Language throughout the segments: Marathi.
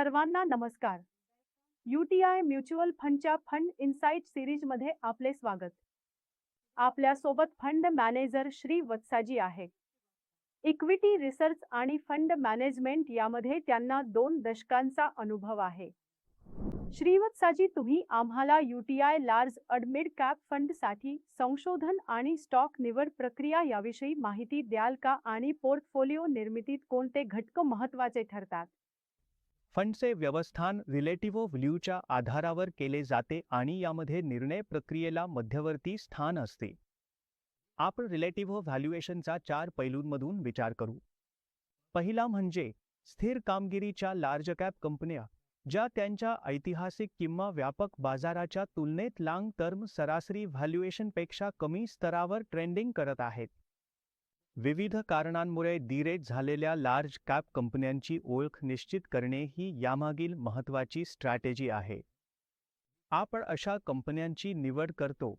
सर्वांना नमस्कार. युटीआय म्युच्युअल फंडच्या फंड इन्साइट सिरीजमध्ये आपले स्वागत. आपल्यासोबत फंड मॅनेजर श्री वत्साजी आहे. इक्विटी रिसर्च आणि फंड मॅनेजमेंट यामध्ये त्यांना दोन दशकांचा अनुभव आहे. श्रीवत्साजी तुम्ही आम्हाला युटीआय लार्ज अडमिड कॅप फंडसाठी संशोधन आणि स्टॉक निवड प्रक्रिया याविषयी माहिती द्याल का आणि पोर्टफोलिओ निर्मितीत कोणते घटक महत्त्वाचे ठरतात? फंडचे व्यवस्थान रिलेटिव्ह व्ल्यूच्या आधारावर केले जाते आणि यामध्ये निर्णय प्रक्रियेला मध्यवर्ती स्थान असते. आपण रिलेटिव्ह व्हॅल्युएशनचा चार पैलूंमधून विचार करू. पहिला म्हणजे स्थिर कामगिरीच्या लार्ज कॅप कंपन्या ज्या त्यांच्या ऐतिहासिक किंवा व्यापक बाजाराच्या तुलनेत लाँग टर्म सरासरी व्हॅल्युएशनपेक्षा कमी स्तरावर ट्रेंडिंग करत आहेत. विविध कारणांमुळे दिरेट झालेल्या लार्ज कॅप कंपन्यांची ओळख निश्चित करणे ही यामागील महत्त्वाची स्ट्रॅटेजी आहे. आपण अशा कंपन्यांची निवड करतो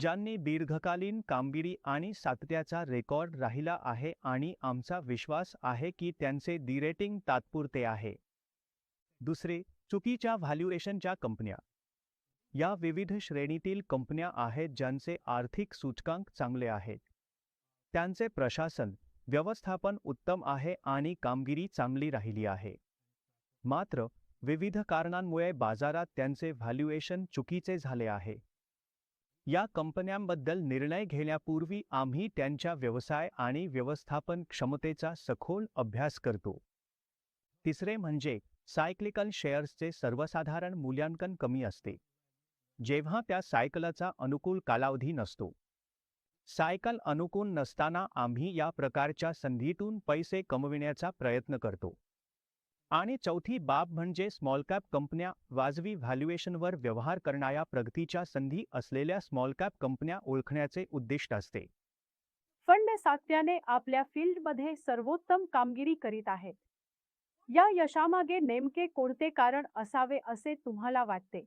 ज्यांनी दीर्घकालीन कामगिरी आणि सातत्याचा रेकॉर्ड राहिला आहे आणि आमचा विश्वास आहे की त्यांचे दिरेटिंग तात्पुरते आहे. दुसरे चुकीच्या व्हॅल्युएशनच्या कंपन्या. या विविध श्रेणीतील कंपन्या आहेत ज्यांचे आर्थिक सूचकांक चांगले आहेत. त्यांचे प्रशासन व्यवस्थापन उत्तम आहे आणि कामगिरी चांगली राहिली आहे. मात्र विविध कारणांमुळे बाजारात त्यांचे व्हॅल्युएशन चुकीचे झाले आहे. या कंपन्यांबद्दल निर्णय घेण्यापूर्वी आम्ही त्यांच्या व्यवसाय आणि व्यवस्थापन क्षमतेचा सखोल अभ्यास करतो. तिसरे म्हणजे सायक्लिकल शेअर्सचे सर्वसाधारण मूल्यांकन कमी असते. जेव्हा त्या सायकलचा अनुकूल कालावधी नसतो. सायकल अनुकूल नसताना आम्ही या प्रकारच्या संधीतून पैसे कमविण्याचा प्रयत्न करतो. आणि चौथी बाब म्हणजे स्मॉल कॅप कंपन्या वाजवी व्हॅल्युएशनवर व्यवहार करणाऱ्या प्रगतीच्या संधी असलेल्या स्मॉल कॅप कंपन्या ओळखण्याचे उद्दिष्ट असते. फंड सातत्याने आपल्या फील्डमध्ये सर्वोत्तम कामगिरी करीत आहेत. या यशामागे नेमके कोणते कारण असावे असे तुम्हाला वाटते?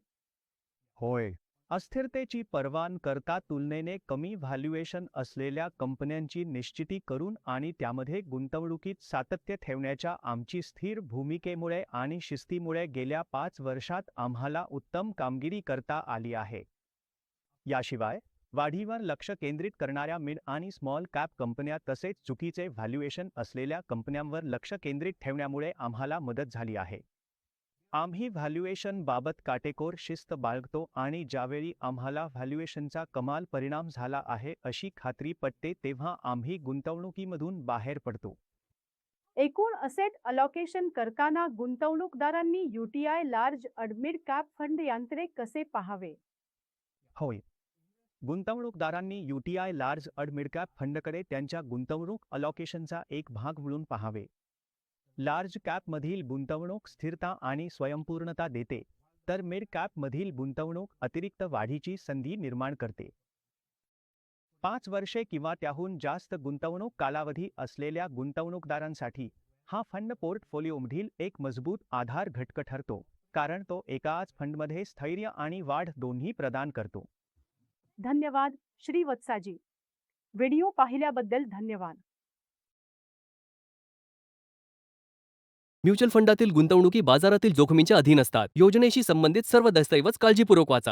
होय. अस्थिरतेची परवान करता तुलनेने कमी व्हॅल्युएशन असलेल्या कंपन्यांची निश्चिती करून आणि त्यामध्ये गुंतवणुकीत सातत्य ठेवण्याच्या आमची स्थिर भूमिकेमुळे आणि शिस्तीमुळे गेल्या पाच वर्षात आम्हाला उत्तम कामगिरी करता आली आहे. याशिवाय वाढीवर लक्ष केंद्रित करणाऱ्या मिड आणि स्मॉल कॅप कंपन्या तसेच चुकीचे व्हॅल्युएशन असलेल्या कंपन्यांवर लक्ष केंद्रित ठेवण्यामुळे आम्हाला मदत झाली आहे. आम्ही व्हॅल्युएशन बाबत काटेकोर शिस्त बाळगतो आणि ज्यावेळी आम्हाला व्हॅल्युएशनचा कमाल परिणाम झाला आहे अशी खात्री पटते तेव्हा आम्ही गुंतवणुकीमधून बाहेर पडतो. एकूण असेट अलोकेशन करताना गुंतवणूकदारांनी UTI large and mid cap fund यांत्रे कसे पाहावे? होय. गुंतवणूकदारांनी युटीआय लार्ज अड मिडकॅप फंडकडे त्यांच्या गुंतवणूक अलोकेशनचा एक भाग म्हणून पाहावे. लार्ज कॅपमधील गुंतवणूक स्थिरता आणि स्वयंपूर्णता देते तर मिड कॅपमधील गुंतवणूक अतिरिक्त वाढीची संधी निर्माण करते. पाच वर्षे किंवा त्याहून जास्त गुंतवणूक कालावधी असलेल्या गुंतवणूकदारांसाठी हा फंड पोर्टफोलिओमधील एक मजबूत आधार घटक ठरतो कारण तो एकाच फंडमध्ये स्थैर्य आणि वाढ दोन्ही प्रदान करतो. धन्यवाद श्री वत्साजी. व्हिडिओ पाहिल्याबद्दल धन्यवाद. म्युच्युअल फंडातील गुंतवणुकी बाजारातील जोखमींच्या अधीन असतात. योजनेशी संबंधित सर्व दस्तऐवज काळजीपूर्वक वाचा.